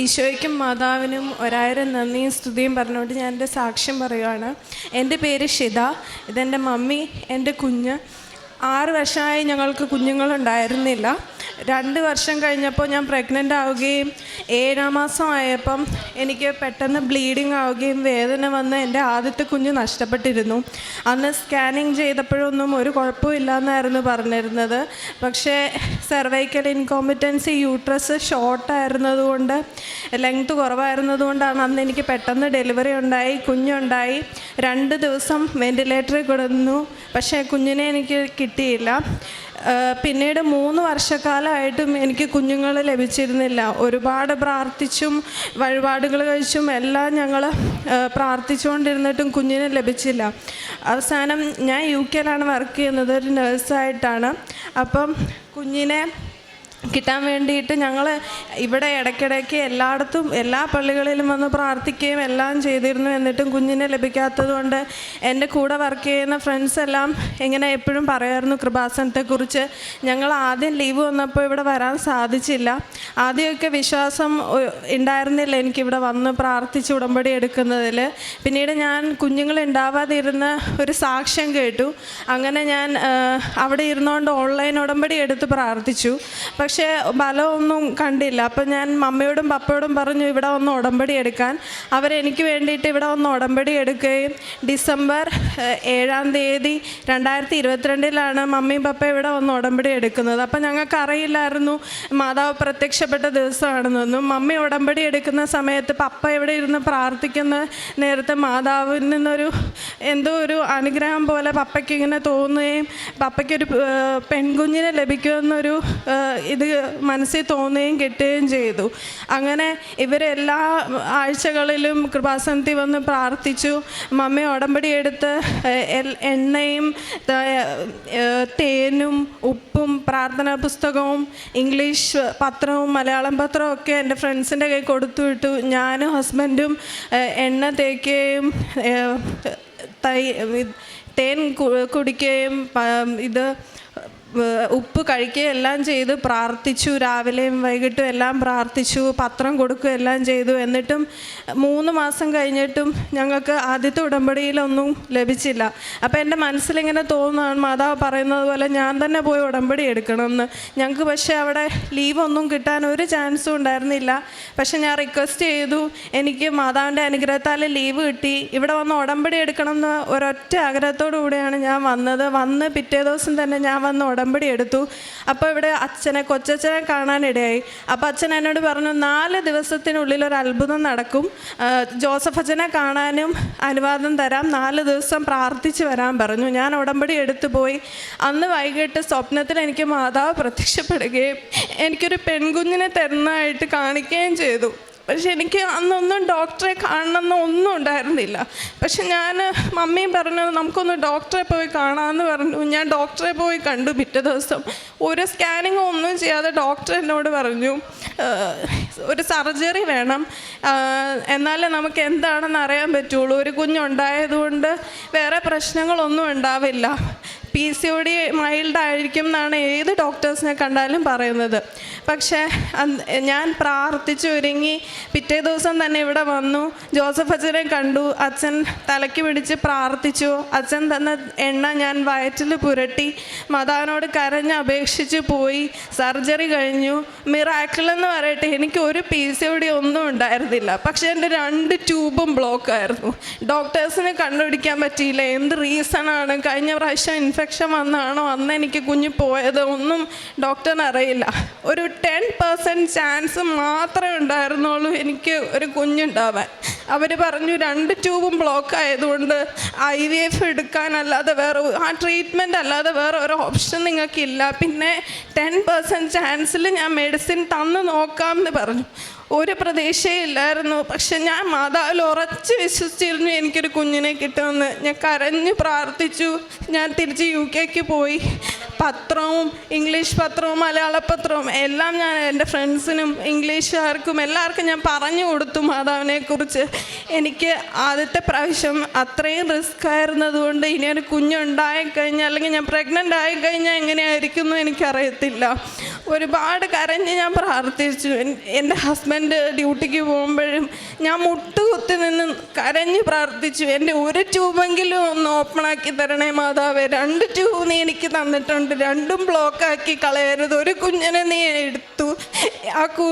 ഈശോയ്ക്കും മാതാവിനും ഒരായിരം നന്ദിയും സ്തുതിയും പറഞ്ഞുകൊണ്ട് ഞാൻ എന്റെ സാക്ഷ്യം പറയുകയാണ് എന്റെ പേര് ഷിത ഇതെന്റെ മമ്മി എന്റെ കുഞ്ഞ്. ആറ് വർഷമായി ഞങ്ങൾക്ക് കുഞ്ഞുങ്ങളുണ്ടായിരുന്നില്ല. രണ്ട് വർഷം കഴിഞ്ഞപ്പോൾ ഞാൻ പ്രഗ്നന്റ് ആവുകയും ഏഴാം മാസം ആയപ്പം എനിക്ക് പെട്ടെന്ന് ബ്ലീഡിങ് ആവുകയും വേദന വന്ന് എന്റെ ആദ്യത്തെ കുഞ്ഞ് നഷ്ടപ്പെട്ടിരുന്നു. അന്ന് സ്കാനിങ് ചെയ്തപ്പോഴൊന്നും ഒരു കുഴപ്പമില്ല എന്നായിരുന്നു പറഞ്ഞിരുന്നത്. പക്ഷേ സെർവൈക്കൽ ഇൻകോമ്പിറ്റൻസി യൂട്രസ് ഷോർട്ടായിരുന്നതുകൊണ്ട് ലെങ്ത് കുറവായിരുന്നതുകൊണ്ടാണ് അന്ന് എനിക്ക് പെട്ടെന്ന് ഡെലിവറി ഉണ്ടായി കുഞ്ഞുണ്ടായി രണ്ട് ദിവസം വെന്റിലേറ്ററിൽ കിടന്നു. പക്ഷേ കുഞ്ഞിനെ എനിക്ക് കിട്ടിയില്ല. പിന്നീട് മൂന്ന് വർഷക്കാലമായിട്ടും എനിക്ക് കുഞ്ഞുങ്ങൾ ലഭിച്ചിരുന്നില്ല. ഒരുപാട് പ്രാർത്ഥിച്ചും വഴിപാടുകൾ കഴിച്ചും എല്ലാം ഞങ്ങൾ പ്രാർത്ഥിച്ചുകൊണ്ടിരുന്നിട്ടും കുഞ്ഞിനെ ലഭിച്ചില്ല. അവസാനം ഞാൻ യു കെയിലാണ് വർക്ക് ചെയ്യുന്നത്. ഒരു നേഴ്സായിട്ടാണ് അപ്പം കുഞ്ഞിനെ കിട്ടാൻ വേണ്ടിയിട്ട് ഞങ്ങൾ ഇവിടെ ഇടയ്ക്കിടയ്ക്ക് എല്ലായിടത്തും എല്ലാ പള്ളികളിലും വന്ന് പ്രാർത്ഥിക്കുകയും എല്ലാം ചെയ്തിരുന്നു. എന്നിട്ടും കുഞ്ഞിനെ ലഭിക്കാത്തത് കൊണ്ട് എന്റെ കൂടെ വർക്ക് ചെയ്യുന്ന ഫ്രണ്ട്സ് എല്ലാം ഇങ്ങനെ എപ്പോഴും പറയായിരുന്നു കൃപാസനത്തെക്കുറിച്ച് ഞങ്ങൾ ആദ്യം ലീവ് വന്നപ്പോൾ ഇവിടെ വരാൻ സാധിച്ചില്ല. ആദ്യമൊക്കെ വിശ്വാസം ഉണ്ടായിരുന്നില്ല എനിക്കിവിടെ വന്ന് പ്രാർത്ഥിച്ച് ഉടമ്പടി എടുക്കുന്നതിൽ പിന്നീട് ഞാൻ കുഞ്ഞുങ്ങൾ ഉണ്ടാവാതിരുന്ന ഒരു സാക്ഷ്യം കേട്ടു. അങ്ങനെ ഞാൻ അവിടെ ഇരുന്നുകൊണ്ട് ഓൺലൈൻ ഉടമ്പടി എടുത്ത് പ്രാർത്ഥിച്ചു. പക്ഷേ ബലമൊന്നും കണ്ടില്ല. അപ്പം ഞാൻ മമ്മയോടും പപ്പയോടും പറഞ്ഞു ഇവിടെ വന്ന് ഉടമ്പടി എടുക്കാൻ. അവരെനിക്ക് വേണ്ടിയിട്ട് ഇവിടെ വന്ന് ഉടമ്പടി എടുക്കുകയും ഡിസംബർ ഏഴാം തീയതി രണ്ടായിരത്തി ഇരുപത്തിരണ്ടിലാണ് മമ്മിയും പപ്പ ഇവിടെ വന്ന് ഉടമ്പടി എടുക്കുന്നത്. അപ്പം ഞങ്ങൾക്ക് അറിയില്ലായിരുന്നു മാതാവ് പ്രത്യക്ഷപ്പെട്ട ദിവസമാണെന്നൊന്നും മമ്മി ഉടമ്പടി എടുക്കുന്ന സമയത്ത് പപ്പ ഇവിടെ ഇരുന്ന് പ്രാർത്ഥിക്കുന്ന നേരത്തെ മാതാവിൽ നിന്നൊരു എന്തോ ഒരു അനുഗ്രഹം പോലെ പപ്പയ്ക്ക് ഇങ്ങനെ തോന്നുകയും പപ്പയ്ക്കൊരു പെൺകുഞ്ഞിനെ ലഭിക്കുമെന്നൊരു ഇത് മനസ്സിൽ തോന്നുകയും കിട്ടുകയും ചെയ്തു. അങ്ങനെ ഇവരെല്ലാ ആഴ്ചകളിലും കൃപാസനത്തിൽ വന്ന് പ്രാർത്ഥിച്ചു. മമ്മി ഉടമ്പടി എടുത്ത് എണ്ണയും തേനും ഉപ്പും പ്രാർത്ഥനാ പുസ്തകവും ഇംഗ്ലീഷ് പത്രവും മലയാളം പത്രവും ഒക്കെ എന്റെ ഫ്രണ്ട്സിന്റെ കൈ കൊടുത്തു വിട്ടു. ഞാനും ഹസ്ബൻഡും എണ്ണ തേക്കുകയും തൈ തേൻ കുടിക്കുകയും ഇത് ഉപ്പ് കഴിക്കുകയും എല്ലാം ചെയ്തു പ്രാർത്ഥിച്ചു രാവിലെയും വൈകിട്ടും എല്ലാം പ്രാർത്ഥിച്ചു പത്രം കൊടുക്കുകയും എല്ലാം ചെയ്തു. എന്നിട്ടും മൂന്ന് മാസം കഴിഞ്ഞിട്ടും ഞങ്ങൾക്ക് ആദ്യത്തെ ഉടമ്പടിയിലൊന്നും ലഭിച്ചില്ല. അപ്പോൾ എന്റെ മനസ്സിലിങ്ങനെ തോന്നുകയാണ് മാതാവ് പറയുന്നത് പോലെ ഞാൻ തന്നെ പോയി ഉടമ്പടി എടുക്കണമെന്ന്. ഞങ്ങൾക്ക് പക്ഷേ അവിടെ ലീവൊന്നും കിട്ടാൻ ഒരു ചാൻസും ഉണ്ടായിരുന്നില്ല. പക്ഷെ ഞാൻ റിക്വസ്റ്റ് ചെയ്തു എനിക്ക് മാതാവിന്റെ അനുഗ്രഹത്താൽ ലീവ് കിട്ടി. ഇവിടെ വന്ന് ഉടമ്പടി എടുക്കണം എന്ന് ഒരൊറ്റ ആഗ്രഹത്തോടു കൂടിയാണ് ഞാൻ വന്നത്. വന്ന് പിറ്റേ ദിവസം തന്നെ ഞാൻ വന്ന് ഉടമ്പടി എടുത്തു. അപ്പോൾ ഇവിടെ അച്ഛനെ കൊച്ചച്ഛനെ കാണാനിടയായി അപ്പോൾ അച്ഛൻ എന്നോട് പറഞ്ഞു നാല് ദിവസത്തിനുള്ളിൽ ഒരു അത്ഭുതം നടക്കും. ജോസഫ് അച്ഛനെ കാണാനും അനുവാദം തരാം. നാല് ദിവസം പ്രാർത്ഥിച്ചു വരാൻ പറഞ്ഞു. ഞാൻ ഉടമ്പടി എടുത്തു പോയി. അന്ന് വൈകിട്ട് സ്വപ്നത്തിൽ എനിക്ക് മാതാവ് പ്രത്യക്ഷപ്പെടുകയും എനിക്കൊരു പെൺകുഞ്ഞിനെ തരുന്നതായിട്ട് കാണിക്കുകയും ചെയ്തു. പക്ഷെ എനിക്ക് അന്നൊന്നും ഡോക്ടറെ കാണണമെന്ന് ഒന്നും ഉണ്ടായിരുന്നില്ല. പക്ഷെ ഞാൻ മമ്മിയും പറഞ്ഞത് നമുക്കൊന്ന് ഡോക്ടറെ പോയി കാണാമെന്ന് പറഞ്ഞു. ഞാൻ ഡോക്ടറെ പോയി കണ്ടു പിറ്റേ ദിവസം. ഒരു സ്കാനിങ് ഒന്നും ചെയ്യാതെ ഡോക്ടർ എന്നോട് പറഞ്ഞു ഒരു സർജറി വേണം. എന്നാലേ നമുക്ക് എന്താണെന്ന് അറിയാൻ പറ്റുള്ളൂ. ഒരു കുഞ്ഞുണ്ടായതുകൊണ്ട് വേറെ പ്രശ്നങ്ങളൊന്നും ഉണ്ടാവില്ല. P C O D mild ആയിരിക്കും എന്നാണ് ഏത് ഡോക്ടേഴ്സിനെ കണ്ടാലും പറയുന്നത്. പക്ഷേ ഞാൻ പ്രാർത്ഥിച്ചു ഒരുങ്ങി പിറ്റേ ദിവസം തന്നെ ഇവിടെ വന്നു. ജോസഫ് അച്ഛനെ കണ്ടു. അച്ഛൻ തലയ്ക്ക് പിടിച്ച് പ്രാർത്ഥിച്ചു. അച്ഛൻ തന്ന എണ്ണ ഞാൻ വയറ്റിൽ പുരട്ടി. മാതാവിനോട് കരഞ്ഞ് അപേക്ഷിച്ച് പോയി. സർജറി കഴിഞ്ഞു. മിറാക്കിൾ എന്ന് പറയട്ടെ എനിക്ക് ഒരു പി സി ഒടി ഒന്നും ഉണ്ടായിരുന്നില്ല. പക്ഷേ എന്റെ രണ്ട് ട്യൂബും ബ്ലോക്ക് ആയിരുന്നു ഡോക്ടേഴ്സിനെ കണ്ടുപിടിക്കാൻ പറ്റിയില്ല. എന്ത് റീസൺ ആണ് കഴിഞ്ഞ പ്രാവശ്യം ഇൻഫെക്ഷൻ വന്നാണോ? അന്ന് എനിക്ക് കുഞ്ഞ് പോയത്. ഒന്നും ഡോക്ടറിന് അറിയില്ല. ഒരു ടെൻ പെർസെന്റ് ചാൻസ് മാത്രമേ ഉണ്ടായിരുന്നുള്ളൂ എനിക്ക് ഒരു കുഞ്ഞുണ്ടാവാൻ. അവർ പറഞ്ഞു രണ്ട് ട്യൂബും ബ്ലോക്ക് ആയതുകൊണ്ട് ഐ വി എഫ് എടുക്കാനല്ലാതെ വേറെ ആ ട്രീറ്റ്മെന്റ് അല്ലാതെ വേറെ ഒരു ഓപ്ഷൻ നിങ്ങൾക്കില്ല. പിന്നെ ടെൻ പെർസെന്റ് ചാൻസിൽ ഞാൻ മെഡിസിൻ തന്ന് നോക്കാം എന്ന് പറഞ്ഞു. ഒരു പ്രതീക്ഷയില്ലായിരുന്നു പക്ഷെ ഞാൻ മാതാവിൽ ഉറച്ച് വിശ്വസിച്ചിരുന്നു എനിക്കൊരു കുഞ്ഞിനെ കിട്ടുമെന്ന്. ഞാൻ കരഞ്ഞ് പ്രാർത്ഥിച്ചു. ഞാൻ തിരിച്ച് യു കെക്ക് പോയി. പത്രവും ഇംഗ്ലീഷ് പത്രവും മലയാള പത്രവും എല്ലാം ഞാൻ എന്റെ ഫ്രണ്ട്സിനും ഇംഗ്ലീഷുകാർക്കും എല്ലാവർക്കും ഞാൻ പറഞ്ഞു കൊടുത്തു മാതാവിനെക്കുറിച്ച്. എനിക്ക് ആദ്യത്തെ പ്രാവശ്യം അത്രയും റിസ്ക് ആയിരുന്നതുകൊണ്ട് ഇനി ഒരു കുഞ്ഞുണ്ടായി കഴിഞ്ഞാൽ അല്ലെങ്കിൽ ഞാൻ പ്രഗ്നന്റ് ആയി കഴിഞ്ഞാൽ എങ്ങനെയായിരിക്കും എന്ന് എനിക്കറിയത്തില്ല. ഒരുപാട് കരഞ്ഞ് ഞാൻ പ്രാർത്ഥിച്ചു. എന്റെ ഹസ്ബൻഡ് ഡ്യൂട്ടിക്ക് പോകുമ്പോഴും ഞാൻ മുട്ടുകുത്തി നിന്ന് കരഞ്ഞ് പ്രാർത്ഥിച്ചു. എന്റെ ഒരു ട്യൂബെങ്കിലും ഒന്ന് ഓപ്പണാക്കി തരണേ മാതാവേ. രണ്ട് ട്യൂബ് നീ എനിക്ക് തന്നിട്ടുണ്ട്. രണ്ടും ബ്ലോക്കാക്കി കളയരുത്. ഒരു കുഞ്ഞിനെ നീ എടുത്തു. ആ കു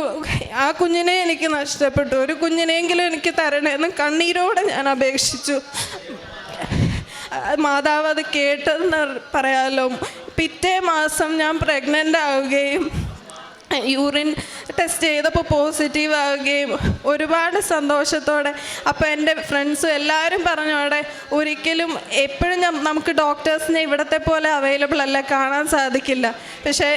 ആ കുഞ്ഞിനെ എനിക്ക് നഷ്ടപ്പെട്ടു. ഒരു കുഞ്ഞിനെങ്കിലും എനിക്ക് തരണേ എന്ന് കണ്ണീരോടെ ഞാൻ അപേക്ഷിച്ചു. മാതാവ് അത് കേട്ടതെന്ന് പറയാമല്ലോ പിറ്റേ മാസം ഞാൻ പ്രഗ്നന്റ് ആവുകയും യൂറിൻ ടെസ്റ്റ് ചെയ്തപ്പോൾ പോസിറ്റീവ് ആവുകയും ഒരുപാട് സന്തോഷത്തോടെ. അപ്പോൾ എന്റെ ഫ്രണ്ട്സും എല്ലാവരും പറഞ്ഞു അവിടെ ഒരിക്കലും എപ്പോഴും നമുക്ക് ഡോക്ടേഴ്സിനെ ഇവിടത്തെ പോലെ അവൈലബിൾ അല്ല കാണാൻ സാധിക്കില്ല. പക്ഷേ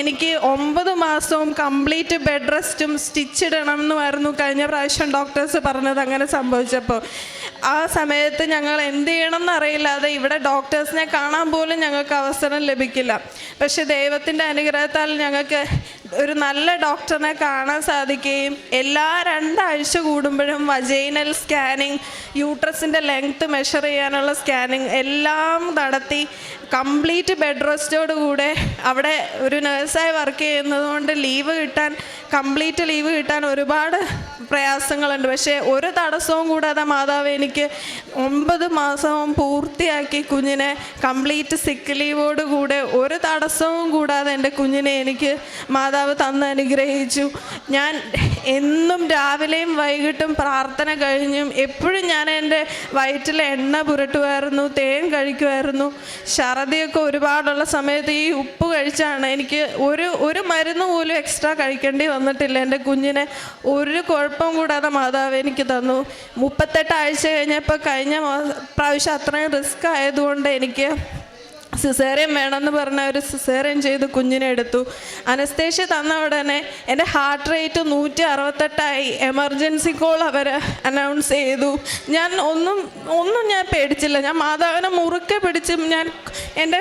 എനിക്ക് ഒമ്പത് മാസവും കംപ്ലീറ്റ് ബെഡ് റെസ്റ്റും സ്റ്റിച്ച് ഇടണം എന്നുമായിരുന്നു കഴിഞ്ഞ പ്രാവശ്യം ഡോക്ടേഴ്സ് പറഞ്ഞത് അങ്ങനെ സംഭവിച്ചപ്പോൾ ആ സമയത്ത് ഞങ്ങൾ എന്ത് ചെയ്യണം എന്നറിയില്ലാതെ ഇവിടെ ഡോക്ടേഴ്സിനെ കാണാൻ പോലും ഞങ്ങൾക്ക് അവസരം ലഭിക്കില്ല. പക്ഷേ ദൈവത്തിന്റെ അനുഗ്രഹത്താൽ ഞങ്ങൾക്ക് ഒരു നല്ല ഡോക്ടറിനെ കാണാൻ സാധിക്കുകയും എല്ലാ രണ്ടാഴ്ച കൂടുമ്പോഴും വജൈനൽ സ്കാനിങ് യൂട്രസിന്റെ ലെങ്ത്ത് മെഷർ ചെയ്യാനുള്ള സ്കാനിങ് എല്ലാം നടത്തി കംപ്ലീറ്റ് ബെഡ് റെസ്റ്റോട് കൂടെ അവിടെ ഒരു നേഴ്സായി വർക്ക് ചെയ്യുന്നത് കൊണ്ട് ലീവ് കിട്ടാൻ കംപ്ലീറ്റ് ലീവ് കിട്ടാൻ ഒരുപാട് പ്രയാസങ്ങളുണ്ട്. പക്ഷേ ഒരു തടസ്സവും കൂടാതെ മാതാവ് എനിക്ക് ഒമ്പത് മാസവും പൂർത്തിയാക്കി കുഞ്ഞിനെ കംപ്ലീറ്റ് സിക്ക് ലീവോട് കൂടെ ഒരു തടസ്സവും കൂടാതെ എന്റെ കുഞ്ഞിനെ എനിക്ക് മാതാവ് തന്ന് അനുഗ്രഹിച്ചു. ഞാൻ എന്നും രാവിലെയും വൈകിട്ടും പ്രാർത്ഥന കഴിഞ്ഞും എപ്പോഴും ഞാൻ എന്റെ വയറ്റിൽ എണ്ണ പുരട്ടുമായിരുന്നു തേൻ കഴിക്കുമായിരുന്നു. ഛർദിയൊക്കെ ഒരുപാടുള്ള സമയത്ത് ഈ ഉപ്പ് കഴിച്ചാണ് എനിക്ക് ഒരു ഒരു മരുന്ന് പോലും എക്സ്ട്രാ കഴിക്കേണ്ടി വന്നിട്ടില്ല. എന്റെ കുഞ്ഞിനെ ഒരു കുഴപ്പം കൂടാതെ മാതാവ് എനിക്ക് തന്നു. മുപ്പത്തെട്ട് ആഴ്ച കഴിഞ്ഞപ്പോൾ കഴിഞ്ഞ പ്രാവശ്യം അത്രയും റിസ്ക് ആയതുകൊണ്ട് എനിക്ക് സിസേറിയൻ വേണമെന്ന് പറഞ്ഞ ഒരു സിസേറിയൻ ചെയ്ത് കുഞ്ഞിനെ എടുത്തു. അനസ്തേഷ്യ തന്ന ഉടനെ എന്റെ ഹാർട്ട് റേറ്റ് നൂറ്റി അറുപത്തെട്ടായി എമർജൻസി കോൾ അവർ അനൗൺസ് ചെയ്തു. ഞാൻ ഒന്നും ഒന്നും ഞാൻ പേടിച്ചില്ല. ഞാൻ മാതാവിനെ മുറുക്കെ പിടിച്ച് ഞാൻ എന്റെ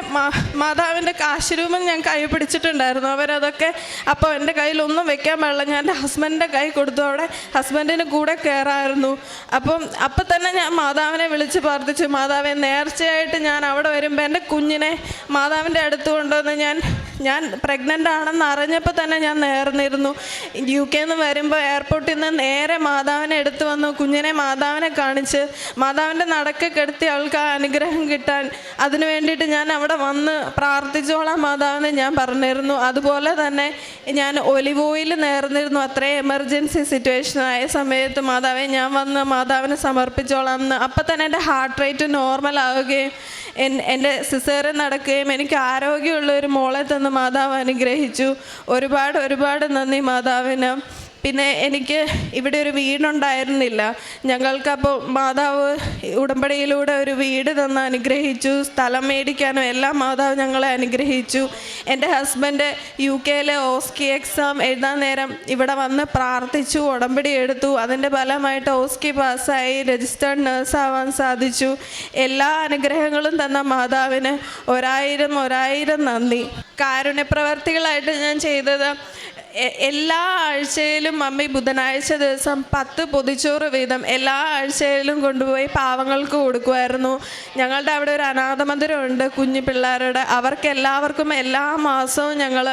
മാതാവിന്റെ കാശുരൂപം ഞാൻ കൈ പിടിച്ചിട്ടുണ്ടായിരുന്നു. അവരതൊക്കെ അപ്പോൾ എന്റെ കയ്യിൽ ഒന്നും വെക്കാൻ പാടില്ല. ഞാൻ എന്റെ ഹസ്ബൻഡിന്റെ കൈ കൊടുത്തു. അവിടെ ഹസ്ബൻഡിന് കൂടെ കയറായിരുന്നു. അപ്പം അപ്പം തന്നെ ഞാൻ മാതാവിനെ വിളിച്ച് പ്രാർത്ഥിച്ചു. മാതാവെ നേർച്ചയായിട്ട് ഞാൻ അവിടെ വരുമ്പോൾ എന്റെ കുഞ്ഞിനെ മാതാവിന്റെ അടുത്ത് കൊണ്ടുവന്ന് ഞാൻ ഞാൻ പ്രഗ്നന്റ് ആണെന്ന് അറിഞ്ഞപ്പോൾ തന്നെ ഞാൻ നേർന്നിരുന്നു. യു കെ നിന്ന് വരുമ്പോൾ എയർപോർട്ടിൽ നിന്ന് നേരെ മാതാവിനെ എടുത്തു വന്നു. കുഞ്ഞിനെ മാതാവിനെ കാണിച്ച് മാതാവിന്റെ നടക്ക കെടുത്തി അവൾക്ക് ആ അനുഗ്രഹം കിട്ടാൻ അതിനു വേണ്ടിയിട്ട് ഞാൻ അവിടെ വന്ന് പ്രാർത്ഥിച്ചോളാം മാതാവിനെ ഞാൻ പറഞ്ഞിരുന്നു. അതുപോലെ തന്നെ ഞാൻ ഒലിവ് നേർന്നിരുന്നു. അത്രയും എമർജൻസി സിറ്റുവേഷൻ ആയ സമയത്ത് മാതാവെ ഞാൻ വന്ന് മാതാവിനെ സമർപ്പിച്ചോളാം എന്ന്. അപ്പം തന്നെ എന്റെ ഹാർട്ട് റേറ്റ് നോർമൽ ആവുകയും എന്റെ സിസേറിയൻ നടക്കുകയും എനിക്ക് ആരോഗ്യമുള്ള ഒരു മോളെ തന്ന് മാതാവ് അനുഗ്രഹിച്ചു. ഒരുപാട് ഒരുപാട് നന്ദി മാതാവിന്. പിന്നെ എനിക്ക് ഇവിടെ ഒരു വീടുണ്ടായിരുന്നില്ല. ഞങ്ങൾക്കപ്പോൾ മാതാവ് ഉടമ്പടിയിലൂടെ ഒരു വീട് തന്ന് അനുഗ്രഹിച്ചു. സ്ഥലം മേടിക്കാനും എല്ലാം മാതാവ് ഞങ്ങളെ അനുഗ്രഹിച്ചു. എന്റെ ഹസ്ബൻഡ് യു കെയിലെ ഓസ്കി എക്സാം എഴുതാൻ നേരം ഇവിടെ വന്ന് പ്രാർത്ഥിച്ചു ഉടമ്പടി എടുത്തു. അതിന്റെ ഫലമായിട്ട് ഓസ്കി പാസ്സായി രജിസ്റ്റേർഡ് നേഴ്സാവാൻ സാധിച്ചു. എല്ലാ അനുഗ്രഹങ്ങളും തന്ന മാതാവിന് ഒരായിരം ഒരായിരം നന്ദി. കാരുണ്യപ്രവർത്തികളായിട്ട് ഞാൻ ചെയ്തത് എല്ലാ ആഴ്ചയിലും മമ്മി ബുധനാഴ്ച ദിവസം പത്ത് പൊതിച്ചോറ് വീതം എല്ലാ ആഴ്ചയിലും കൊണ്ടുപോയി പാവങ്ങൾക്ക് കൊടുക്കുമായിരുന്നു ഞങ്ങളുടെ അവിടെ ഒരു അനാഥ ഉണ്ട് കുഞ്ഞു പിള്ളേരുടെ. അവർക്ക് എല്ലാവർക്കും എല്ലാ മാസവും ഞങ്ങൾ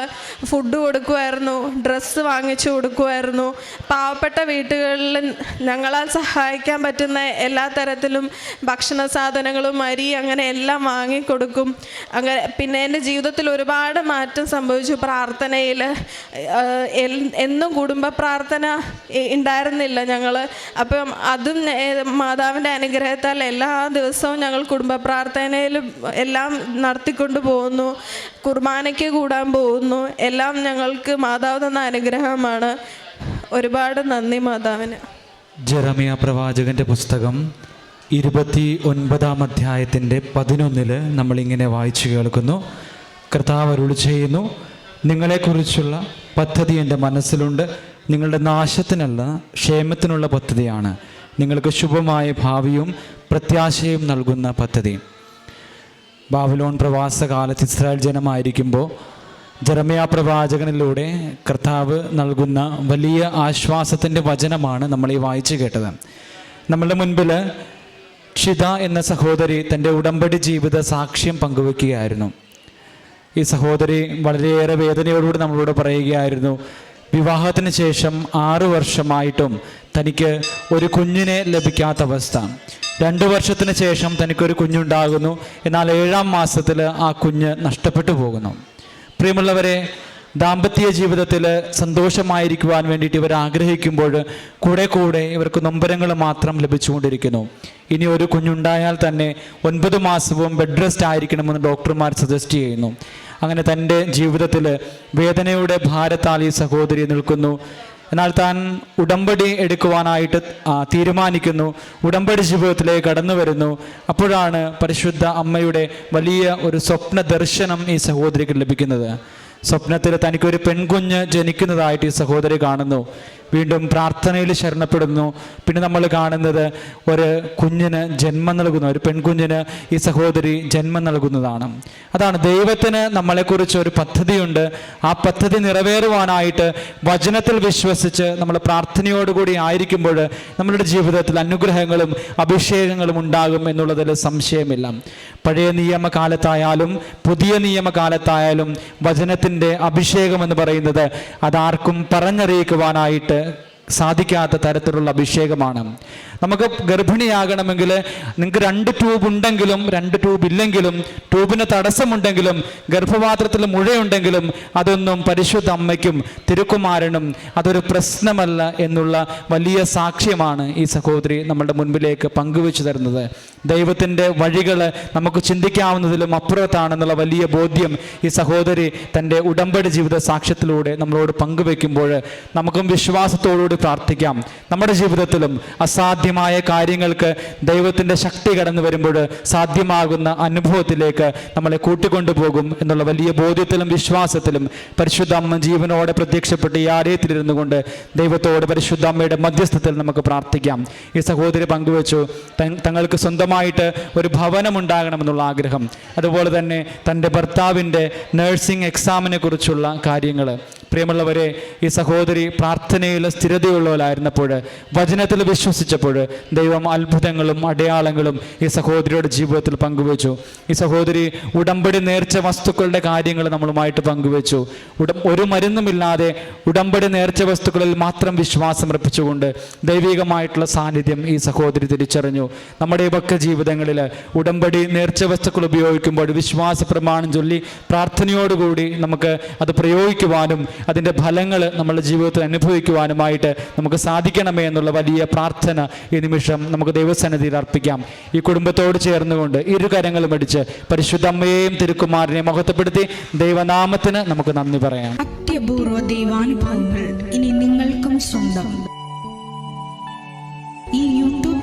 ഫുഡ് കൊടുക്കുമായിരുന്നു ഡ്രസ്സ് വാങ്ങിച്ചു കൊടുക്കുമായിരുന്നു പാവപ്പെട്ട വീട്ടുകളിൽ ഞങ്ങളാൽ സഹായിക്കാൻ പറ്റുന്ന എല്ലാ തരത്തിലും ഭക്ഷണ സാധനങ്ങളും അരി അങ്ങനെ എല്ലാം വാങ്ങിക്കൊടുക്കും അങ്ങനെ പിന്നെ എന്റെ ജീവിതത്തിൽ ഒരുപാട് മാറ്റം സംഭവിച്ചു പ്രാർത്ഥനയിൽ എന്നും കുടുംബ പ്രാർത്ഥന ഉണ്ടായിരുന്നില്ല ഞങ്ങൾ അപ്പം അതും മാതാവിന്റെ അനുഗ്രഹത്താൽ എല്ലാ ദിവസവും ഞങ്ങൾ കുടുംബ പ്രാർത്ഥനയിലും എല്ലാം നടത്തിക്കൊണ്ട് പോകുന്നു. കുർബാനയ്ക്ക് കൂടാൻ പോകുന്നു. എല്ലാം ഞങ്ങൾക്ക് മാതാവ് തന്ന അനുഗ്രഹമാണ്. ഒരുപാട് നന്ദി മാതാവിന്. ജെറമിയ പ്രവാചകന്റെ പുസ്തകം ഇരുപത്തി ഒൻപതാം അധ്യായത്തിന്റെ പതിനൊന്നിൽ നമ്മളിങ്ങനെ വായിച്ചു കേൾക്കുന്നു. കർത്താവ് അരുളി ചെയ്യുന്നു നിങ്ങളെക്കുറിച്ചുള്ള പദ്ധതി എന്റെ മനസ്സിലുണ്ട്. നിങ്ങളുടെ നാശത്തിനല്ല ക്ഷേമത്തിനുള്ള പദ്ധതിയാണ്. നിങ്ങൾക്ക് ശുഭമായ ഭാവിയും പ്രത്യാശയും നൽകുന്ന പദ്ധതി. ബാബിലോൺ പ്രവാസ കാലത്ത് ഇസ്രായേൽ ജനമായിരിക്കുമ്പോൾ ജെറമിയ പ്രവാചകനിലൂടെ കർത്താവ് നൽകുന്ന വലിയ ആശ്വാസത്തിന്റെ വചനമാണ് നമ്മൾ ഈ വായിച്ചു കേട്ടത്. നമ്മളുടെ മുൻപിൽ ക്ഷിത എന്ന സഹോദരി തന്റെ ഉടമ്പടി ജീവിത സാക്ഷ്യം പങ്കുവെക്കുകയായിരുന്നു. ഈ സഹോദരി വളരെയേറെ വേദനയോടുകൂടി നമ്മളോട് പറയുകയായിരുന്നു. വിവാഹത്തിന് ശേഷം ആറു വർഷമായിട്ടും തനിക്ക് ഒരു കുഞ്ഞിനെ ലഭിക്കാത്ത അവസ്ഥ. രണ്ടു വർഷത്തിന് ശേഷം തനിക്കൊരു കുഞ്ഞുണ്ടാകുന്നു. എന്നാൽ ഏഴാം മാസത്തിൽ ആ കുഞ്ഞ് നഷ്ടപ്പെട്ടു പോകുന്നു. പ്രിയമുള്ളവരെ ദാമ്പത്യ ജീവിതത്തിൽ സന്തോഷമായിരിക്കുവാൻ വേണ്ടിയിട്ട് ഇവർ ആഗ്രഹിക്കുമ്പോൾ കൂടെ കൂടെ ഇവർക്ക് നൊമ്പരങ്ങൾ മാത്രം ലഭിച്ചുകൊണ്ടിരിക്കുന്നു. ഇനി ഒരു കുഞ്ഞുണ്ടായാൽ തന്നെ ഒൻപത് മാസവും ബെഡ് റെസ്റ്റ് ആയിരിക്കണമെന്ന് ഡോക്ടർമാർ സജസ്റ്റ് ചെയ്യുന്നു. അങ്ങനെ തന്റെ ജീവിതത്തിൽ വേദനയുടെ ഭാരത്താൽ ഈ സഹോദരി നിൽക്കുന്നു. എന്നാൽ താൻ ഉടമ്പടി എടുക്കുവാനായിട്ട് തീരുമാനിക്കുന്നു. ഉടമ്പടി ജീവിതത്തിലേക്ക് കടന്നു വരുന്നു. അപ്പോഴാണ് പരിശുദ്ധ അമ്മയുടെ വലിയ ഒരു സ്വപ്ന ദർശനം ഈ സഹോദരിക്ക് ലഭിക്കുന്നത്. സ്വപ്നത്തിൽ തനിക്കൊരു പെൺകുഞ്ഞ് ജനിക്കുന്നതായിട്ട് ഈ സഹോദരി കാണുന്നു. വീണ്ടും പ്രാർത്ഥനയിൽ ശരണപ്പെടുന്നു. പിന്നെ നമ്മൾ കാണുന്നത് ഒരു കുഞ്ഞിന് ജന്മം നൽകുന്ന ഒരു പെൺകുഞ്ഞിന് ഈ സഹോദരി ജന്മം നൽകുന്നതാണ്. അതാണ് ദൈവത്തിന് നമ്മളെക്കുറിച്ച് ഒരു പദ്ധതിയുണ്ട്. ആ പദ്ധതി നിറവേറുവാനായിട്ട് വചനത്തിൽ വിശ്വസിച്ച് നമ്മൾ പ്രാർത്ഥനയോടുകൂടി ആയിരിക്കുമ്പോൾ നമ്മളുടെ ജീവിതത്തിൽ അനുഗ്രഹങ്ങളും അഭിഷേകങ്ങളും ഉണ്ടാകും എന്നുള്ളതിൽ സംശയമില്ല. പഴയ നിയമകാലത്തായാലും പുതിയ നിയമകാലത്തായാലും വചനത്തിന്റെ അഭിഷേകം എന്ന് പറയുന്നത് അതാർക്കും പറഞ്ഞറിയിക്കുവാനായിട്ട് that, സാധിക്കാത്ത തരത്തിലുള്ള അഭിഷേകമാണ്. നമുക്ക് ഗർഭിണിയാകണമെങ്കിൽ നിങ്ങൾക്ക് രണ്ട് ട്യൂബ് ഉണ്ടെങ്കിലും രണ്ട് ട്യൂബ് ഇല്ലെങ്കിലും ട്യൂബിന് തടസ്സമുണ്ടെങ്കിലും ഗർഭപാത്രത്തിൽ മുഴയുണ്ടെങ്കിലും അതൊന്നും പരിശുദ്ധ അമ്മയ്ക്കും തിരുക്കുമാരനും അതൊരു പ്രശ്നമല്ല എന്നുള്ള വലിയ സാക്ഷ്യമാണ് ഈ സഹോദരി നമ്മുടെ മുൻപിലേക്ക് പങ്കുവെച്ചു തരുന്നത്. ദൈവത്തിന്റെ വഴികൾ നമുക്ക് ചിന്തിക്കാവുന്നതിലും അപ്പുറത്താണെന്നുള്ള വലിയ ബോധ്യം ഈ സഹോദരി തന്റെ ഉടമ്പടി ജീവിത സാക്ഷ്യത്തിലൂടെ നമ്മളോട് പങ്കുവെക്കുമ്പോൾ നമുക്കും വിശ്വാസത്തോടുകൂടി പ്രാർത്ഥിക്കാം. നമ്മുടെ ജീവിതത്തിലും അസാധ്യമായ കാര്യങ്ങൾക്ക് ദൈവത്തിന്റെ ശക്തി കടന്നു വരുമ്പോൾ സാധ്യമാകുന്ന അനുഭവത്തിലേക്ക് നമ്മളെ കൂട്ടിക്കൊണ്ടുപോകും എന്നുള്ള വലിയ ബോധ്യത്തിലും വിശ്വാസത്തിലും പരിശുദ്ധ അമ്മ ജീവനോടെ പ്രത്യക്ഷപ്പെട്ട് ഈ ആലയത്തിലിരുന്നു കൊണ്ട് ദൈവത്തോട് പരിശുദ്ധ അമ്മയുടെ മധ്യസ്ഥത്തിൽ നമുക്ക് പ്രാർത്ഥിക്കാം. ഈ സഹോദരി പങ്കുവെച്ചു. തങ്ങൾക്ക് സ്വന്തമായിട്ട് ഒരു ഭവനം ഉണ്ടാകണമെന്നുള്ള ആഗ്രഹം. അതുപോലെ തന്നെ തന്റെ ഭർത്താവിന്റെ നഴ്സിംഗ് എക്സാമിനെ കുറിച്ചുള്ള കാര്യങ്ങൾ. പ്രിയമുള്ളവരെ ഈ സഹോദരി പ്രാർത്ഥനയിൽ സ്ഥിരതയുള്ളവരായിരുന്നപ്പോൾ വചനത്തിൽ വിശ്വസിച്ചപ്പോൾ ദൈവം അത്ഭുതങ്ങളും അടയാളങ്ങളും ഈ സഹോദരിയുടെ ജീവിതത്തിൽ പങ്കുവച്ചു. ഈ സഹോദരി ഉടമ്പടി നേർച്ച വസ്തുക്കളുടെ കാര്യങ്ങൾ നമ്മളുമായിട്ട് പങ്കുവച്ചു. ഉട ഒരു മരുന്നുമില്ലാതെ ഉടമ്പടി നേർച്ച വസ്തുക്കളിൽ മാത്രം വിശ്വാസം അർപ്പിച്ചുകൊണ്ട് ദൈവികമായിട്ടുള്ള സാന്നിധ്യം ഈ സഹോദരി തിരിച്ചറിഞ്ഞു. നമ്മുടെ ഇവക്ക ജീവിതങ്ങളിൽ ഉടമ്പടി നേർച്ച വസ്തുക്കൾ ഉപയോഗിക്കുമ്പോൾ വിശ്വാസ പ്രമാണം ചൊല്ലി പ്രാർത്ഥനയോടുകൂടി നമുക്ക് അത് പ്രയോഗിക്കുവാനും അതിന്റെ ഫലങ്ങൾ നമ്മുടെ ജീവിതത്തിൽ അനുഭവിക്കുവാനുമായിട്ട് നമുക്ക് സാധിക്കണമേ എന്നുള്ള വലിയ പ്രാർത്ഥന ഈ നിമിഷം നമുക്ക് ദൈവസന്നിധിയിൽ അർപ്പിക്കാം. ഈ കുടുംബത്തോട് ചേർന്നുകൊണ്ട് ഇരു കരങ്ങളും അടിച്ച് പരിശുദ്ധമ്മയെയും തിരുക്കുമാരനെയും മഹത്വപ്പെടുത്തി ദൈവനാമത്തിന് നമുക്ക് നന്ദി പറയാം. അത്യപൂർവ ദൈവാനുഭവങ്ങൾ ഇനി നിങ്ങൾക്കും സ്വന്തം.